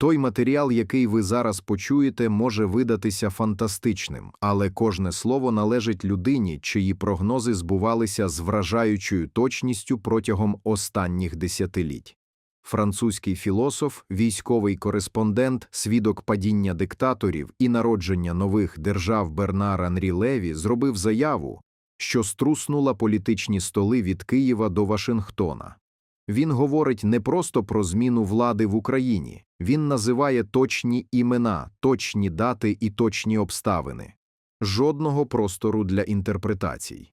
Той матеріал, який ви зараз почуєте, може видатися фантастичним, але кожне слово належить людині, чиї прогнози збувалися з вражаючою точністю протягом останніх десятиліть. Французький філософ, військовий кореспондент, свідок падіння диктаторів і народження нових держав Бернар Анрі Леві зробив заяву, що струснула політичні столи від Києва до Вашингтона. Він говорить не просто про зміну влади в Україні, він називає точні імена, точні дати і точні обставини. Жодного простору для інтерпретацій.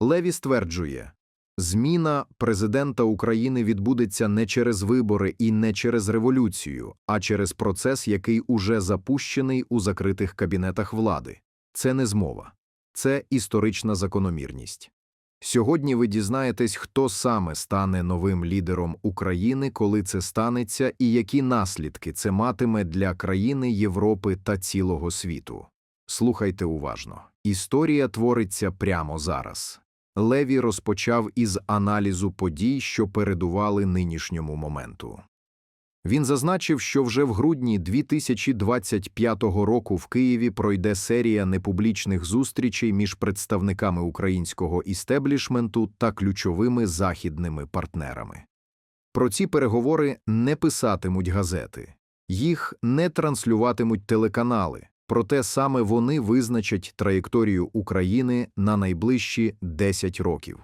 Леві стверджує, зміна президента України відбудеться не через вибори і не через революцію, а через процес, який уже запущений у закритих кабінетах влади. Це не змова, це історична закономірність. Сьогодні ви дізнаєтесь, хто саме стане новим лідером України, коли це станеться, і які наслідки це матиме для країни Європи та цілого світу. Слухайте уважно. Історія твориться прямо зараз. Леві розпочав із аналізу подій, що передували нинішньому моменту. Він зазначив, що вже в грудні 2025 року в Києві пройде серія непублічних зустрічей між представниками українського істеблішменту та ключовими західними партнерами. Про ці переговори не писатимуть газети, їх не транслюватимуть телеканали, проте саме вони визначать траєкторію України на найближчі 10 років.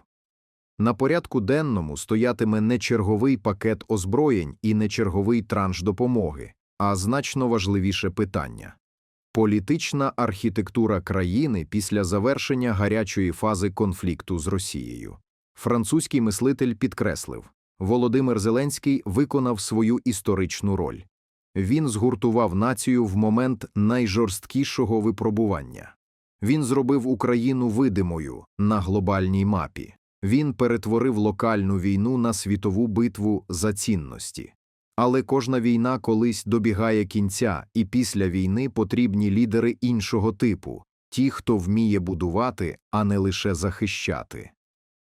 На порядку денному стоятиме не черговий пакет озброєнь і не черговий транш допомоги, а значно важливіше питання політична архітектура країни після завершення гарячої фази конфлікту з Росією. Французький мислитель підкреслив Володимир Зеленський виконав свою історичну роль. Він згуртував націю в момент найжорсткішого випробування. Він зробив Україну видимою на глобальній мапі. Він перетворив локальну війну на світову битву за цінності. Але кожна війна колись добігає кінця, і після війни потрібні лідери іншого типу ті, хто вміє будувати, а не лише захищати,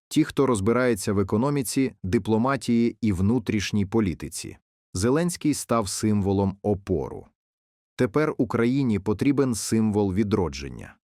ті, хто розбирається в економіці, дипломатії і внутрішній політиці. Зеленський став символом опору. Тепер Україні потрібен символ відродження.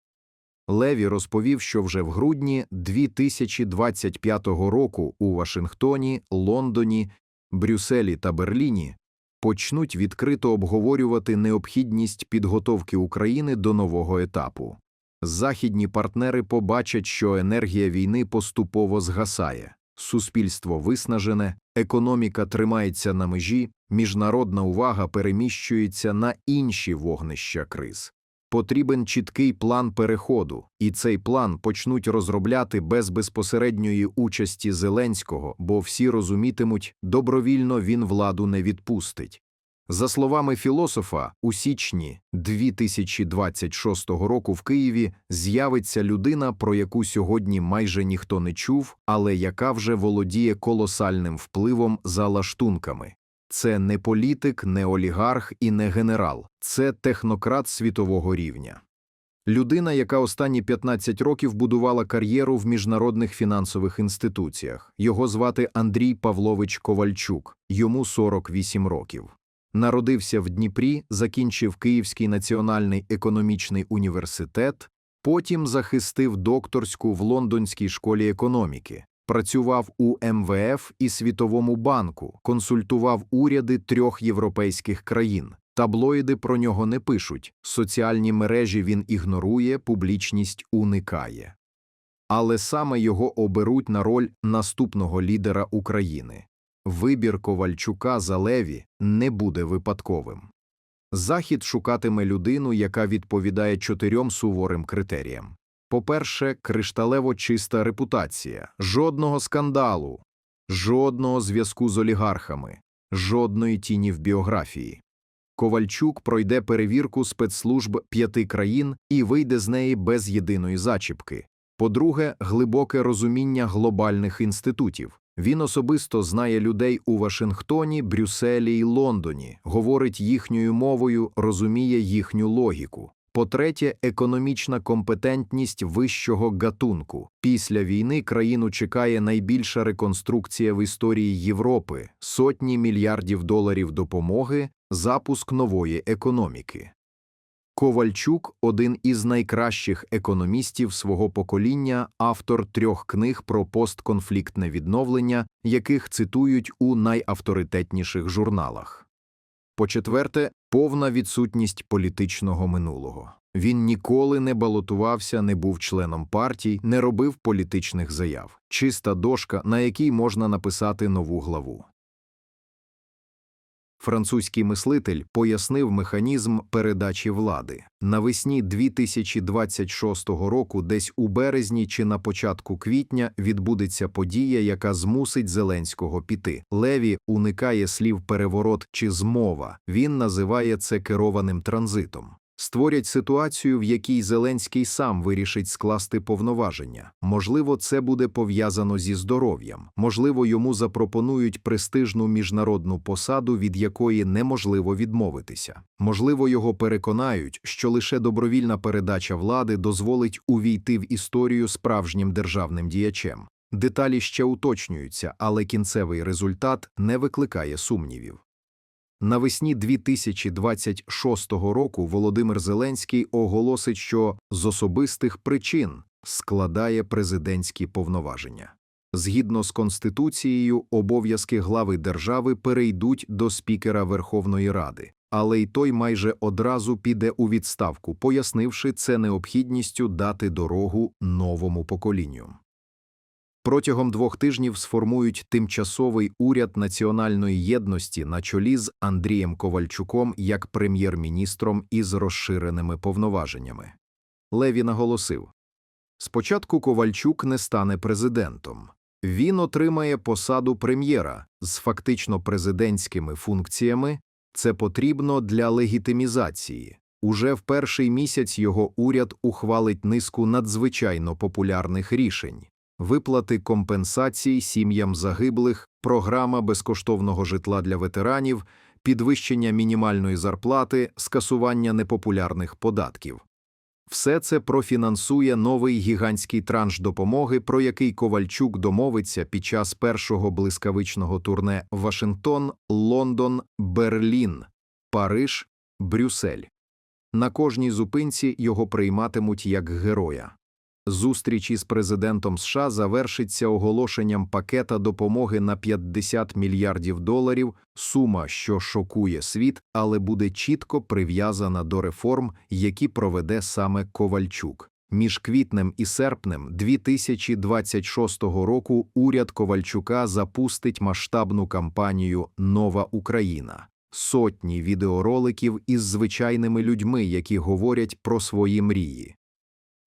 Леві розповів, що вже в грудні 2025 року у Вашингтоні, Лондоні, Брюсселі та Берліні почнуть відкрито обговорювати необхідність підготовки України до нового етапу. Західні партнери побачать, що енергія війни поступово згасає, суспільство виснажене, економіка тримається на межі, міжнародна увага переміщується на інші вогнища криз. Потрібен чіткий план переходу, і цей план почнуть розробляти без безпосередньої участі Зеленського, бо всі розумітимуть, добровільно він владу не відпустить. За словами філософа, у січні 2026 року в Києві з'явиться людина, про яку сьогодні майже ніхто не чув, але яка вже володіє колосальним впливом за лаштунками. Це не політик, не олігарх і не генерал, це технократ світового рівня. Людина, яка останні 15 років будувала кар'єру в міжнародних фінансових інституціях. Його звати Андрій Павлович Ковальчук, йому 48 років. Народився в Дніпрі, закінчив Київський національний економічний університет, потім захистив докторську в Лондонській школі економіки. Працював у МВФ і Світовому банку, консультував уряди трьох європейських країн. Таблоїди про нього не пишуть, соціальні мережі він ігнорує, публічність уникає. Але саме його оберуть на роль наступного лідера України. Вибір Ковальчука за Леві не буде випадковим. Захід шукатиме людину, яка відповідає чотирьом суворим критеріям. По-перше, кришталево чиста репутація, жодного скандалу, жодного зв'язку з олігархами, жодної тіні в біографії. Ковальчук пройде перевірку спецслужб п'яти країн і вийде з неї без єдиної зачіпки. По-друге, глибоке розуміння глобальних інститутів. Він особисто знає людей у Вашингтоні, Брюсселі й Лондоні, говорить їхньою мовою, розуміє їхню логіку. По-третє, економічна компетентність вищого гатунку. Після війни країну чекає найбільша реконструкція в історії Європи, сотні мільярдів доларів допомоги, запуск нової економіки. Ковальчук – один із найкращих економістів свого покоління, автор трьох книг про постконфліктне відновлення, яких цитують у найавторитетніших журналах. По-четверте, повна відсутність політичного минулого. Він ніколи не балотувався, не був членом партій, не робив політичних заяв. Чиста дошка, на якій можна написати нову главу. Французький мислитель пояснив механізм передачі влади. Навесні 2026 року, десь у березні чи на початку квітня, відбудеться подія, яка змусить Зеленського піти. Леві уникає слів переворот чи змова. Він називає це керованим транзитом. Створять ситуацію, в якій Зеленський сам вирішить скласти повноваження. Можливо, це буде пов'язано зі здоров'ям. Можливо, йому запропонують престижну міжнародну посаду, від якої неможливо відмовитися. Можливо, його переконають, що лише добровільна передача влади дозволить увійти в історію справжнім державним діячем. Деталі ще уточнюються, але кінцевий результат не викликає сумнівів. Навесні 2026 року Володимир Зеленський оголосить, що з особистих причин складає президентські повноваження. Згідно з Конституцією, обов'язки глави держави перейдуть до спікера Верховної Ради, але й той майже одразу піде у відставку, пояснивши це необхідністю дати дорогу новому поколінню. Протягом двох тижнів сформують тимчасовий уряд національної єдності на чолі з Андрієм Ковальчуком як прем'єр-міністром із розширеними повноваженнями. Леві наголосив спочатку Ковальчук не стане президентом. Він отримає посаду прем'єра з фактично президентськими функціями. Це потрібно для легітимізації. Уже в перший місяць його уряд ухвалить низку надзвичайно популярних рішень виплати компенсацій сім'ям загиблих, програма безкоштовного житла для ветеранів, підвищення мінімальної зарплати, скасування непопулярних податків. Все це профінансує новий гігантський транш допомоги, про який Ковальчук домовиться під час першого блискавичного турне Вашингтон, Лондон, Берлін, Париж, Брюссель. На кожній зупинці його прийматимуть як героя. Зустріч із президентом США завершиться оголошенням пакета допомоги на 50 мільярдів доларів, сума, що шокує світ, але буде чітко прив'язана до реформ, які проведе саме Ковальчук. Між квітнем і серпнем 2026 року уряд Ковальчука запустить масштабну кампанію Нова Україна. Сотні відеороликів із звичайними людьми, які говорять про свої мрії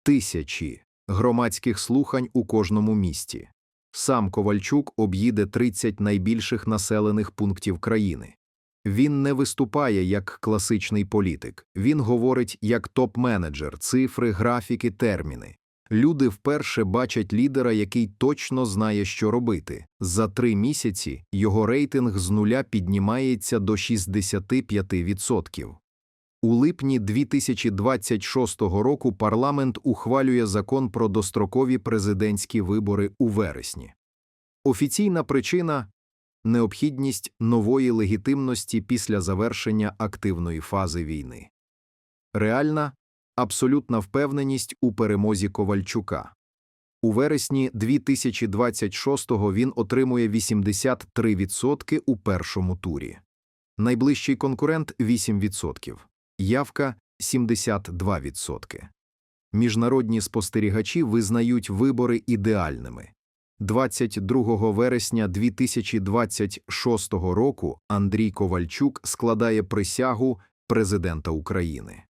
тисячі громадських слухань у кожному місті. Сам Ковальчук об'їде 30 найбільших населених пунктів країни. Він не виступає як класичний політик, він говорить як топ-менеджер, цифри, графіки, терміни. Люди вперше бачать лідера, який точно знає, що робити. За три місяці його рейтинг з нуля піднімається до 65%. У липні 2026 року парламент ухвалює закон про дострокові президентські вибори у вересні. Офіційна причина необхідність нової легітимності після завершення активної фази війни. Реальна абсолютна впевненість у перемозі Ковальчука. У вересні 2026-го він отримує 83% у першому турі. Найближчий конкурент 8% явка 72%. Міжнародні спостерігачі визнають вибори ідеальними. 22 вересня 2026 року Андрій Ковальчук складає присягу президента України.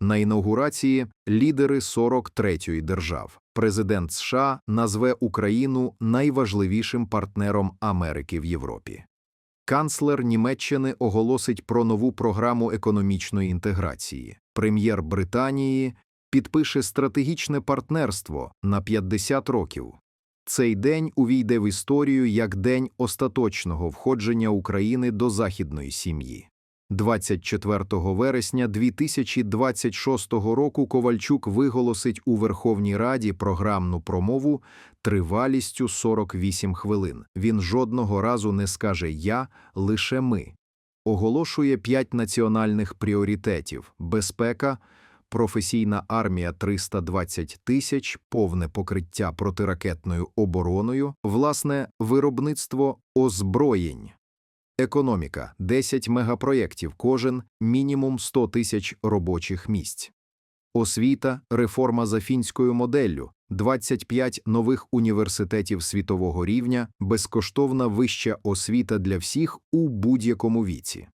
На інаугурації лідери 43-ї держав. Президент США назве Україну найважливішим партнером Америки в Європі. Канцлер Німеччини оголосить про нову програму економічної інтеграції. Прем'єр Британії підпише стратегічне партнерство на 50 років. Цей день увійде в історію як день остаточного входження України до західної сім'ї. 24 вересня 2026 року Ковальчук виголосить у Верховній Раді програмну промову тривалістю 48 хвилин. Він жодного разу не скаже «я», лише «ми». оголошує п'ять національних пріоритетів: безпека, професійна армія 320 тисяч, повне покриття протиракетною обороною, власне, виробництво озброєнь. Економіка 10 мегапроєктів, кожен мінімум 100 тисяч робочих місць. Освіта, реформа за фінською моделлю, 25 нових університетів світового рівня, безкоштовна вища освіта для всіх у будь-якому віці.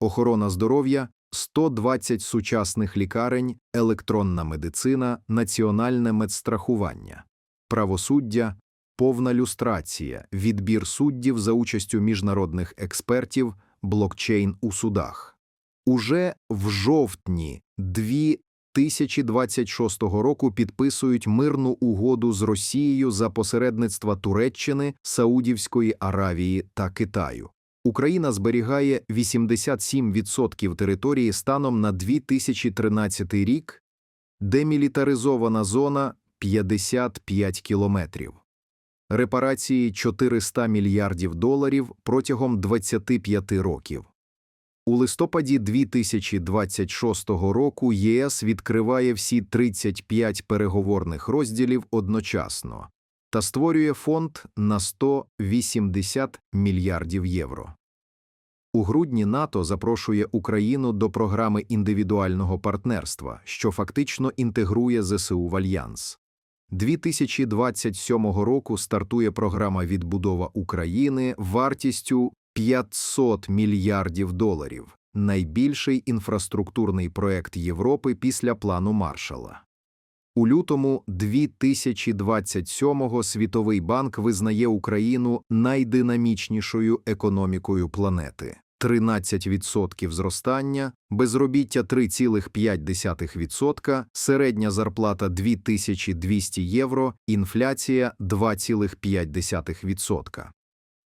Охорона здоров'я, 120 сучасних лікарень, електронна медицина, національне медстрахування. Правосуддя, повна люстрація, відбір суддів за участю міжнародних експертів, блокчейн у судах. Уже в жовтні 2026 року підписують мирну угоду з Росією за посередництва Туреччини, Саудівської Аравії та Китаю. Україна зберігає 87% території станом на 2013 рік, демілітаризована зона 55 кілометрів. Репарації 400 мільярдів доларів протягом 25 років. У листопаді 2026 року ЄС відкриває всі 35 переговорних розділів одночасно та створює фонд на 180 мільярдів євро. У грудні НАТО запрошує Україну до програми індивідуального партнерства, що фактично інтегрує ЗСУ в Альянс. 2027 року стартує програма «Відбудова України» вартістю 500 мільярдів доларів, найбільший інфраструктурний проект Європи після плану Маршала. У лютому 2027-го Світовий банк визнає Україну найдинамічнішою економікою планети. 13% зростання, безробіття 3,5%, середня зарплата 2200 євро, інфляція 2,5%.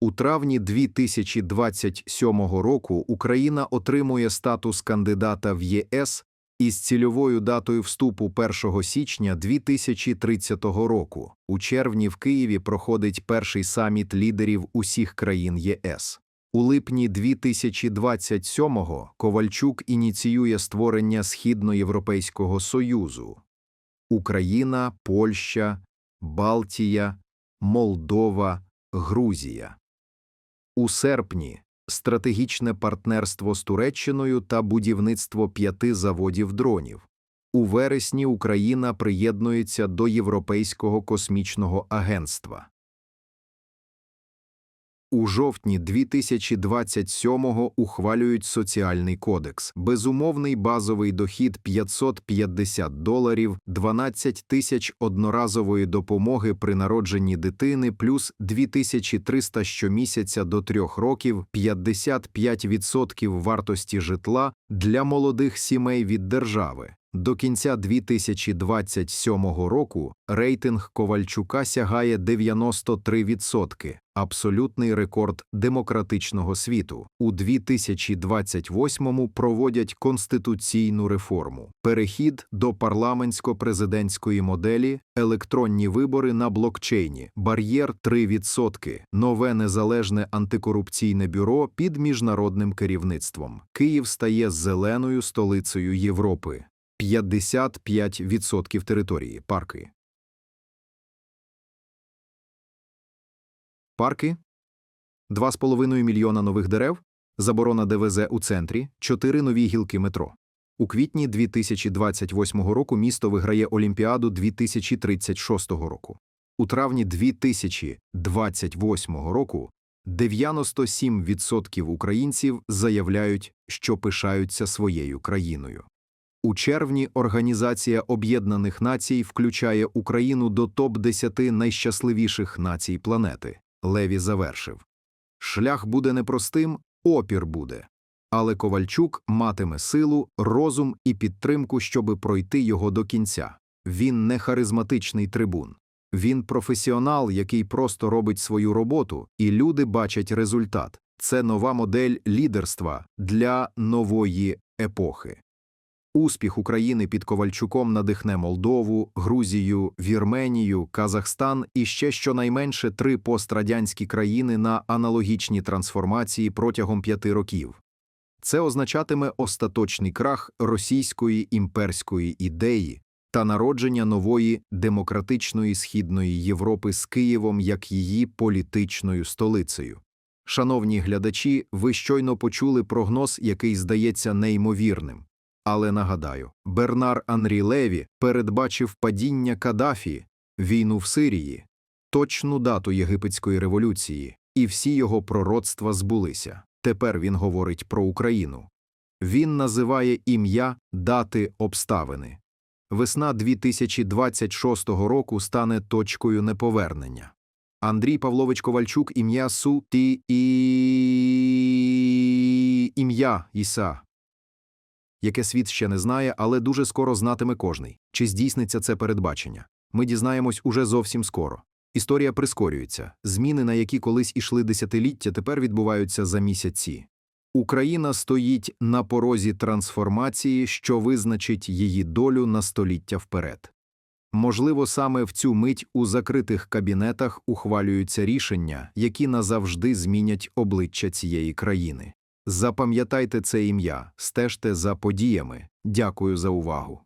У травні 2027 року Україна отримує статус кандидата в ЄС із цільовою датою вступу 1 січня 2030 року. У червні в Києві проходить перший саміт лідерів усіх країн ЄС. У липні 2027-го Ковальчук ініціює створення Східноєвропейського Союзу. Україна, Польща, Балтія, Молдова, Грузія. У серпні стратегічне партнерство з Туреччиною та будівництво п'яти заводів дронів. У вересні Україна приєднується до Європейського космічного агентства. У жовтні 2027-го ухвалюють соціальний кодекс. Безумовний базовий дохід 550 доларів, 12 тисяч одноразової допомоги при народженні дитини плюс 2300 щомісяця до трьох років, 55% вартості житла для молодих сімей від держави. До кінця 2027 року рейтинг Ковальчука сягає 93%, абсолютний рекорд демократичного світу. У 2028-му проводять конституційну реформу, перехід до парламентсько-президентської моделі, електронні вибори на блокчейні, бар'єр 3%, нове незалежне антикорупційне бюро під міжнародним керівництвом. Київ стає зеленою столицею Європи. 55% території парки. Парки 2,5 мільйона нових дерев, заборона ДВЗ у центрі, 4 нові гілки метро. У квітні 2028 року місто виграє Олімпіаду 2036 року. У травні 2028 року 97% українців заявляють, що пишаються своєю країною. У червні Організація Об'єднаних Націй включає Україну до топ-10 найщасливіших націй планети. Леві завершив. Шлях буде непростим, опір буде. Але Ковальчук матиме силу, розум і підтримку, щоби пройти його до кінця. Він не харизматичний трибун. Він професіонал, який просто робить свою роботу, і люди бачать результат. Це нова модель лідерства для нової епохи. Успіх України під Ковальчуком надихне Молдову, Грузію, Вірменію, Казахстан і ще щонайменше три пострадянські країни на аналогічні трансформації протягом п'яти років. Це означатиме остаточний крах російської імперської ідеї та народження нової демократичної східної Європи з Києвом як її політичною столицею. Шановні глядачі, ви щойно почули прогноз, який здається неймовірним. Але нагадаю, Бернар Анрі Леві передбачив падіння Каддафі, війну в Сирії, точну дату єгипетської революції, і всі його пророцтва збулися. Тепер він говорить про Україну. Він називає ім'я, дати, обставини. Весна 2026 року стане точкою неповернення. Андрій Павлович Ковальчук ім'я Су Ті і ім'я Іса, яке світ ще не знає, але дуже скоро знатиме кожний. Чи здійсниться це передбачення? Ми дізнаємось уже зовсім скоро. Історія прискорюється. Зміни, на які колись ішли десятиліття, тепер відбуваються за місяці. Україна стоїть на порозі трансформації, що визначить її долю на століття вперед. Можливо, саме в цю мить у закритих кабінетах ухвалюються рішення, які назавжди змінять обличчя цієї країни. Запам'ятайте це ім'я, стежте за подіями. Дякую за увагу.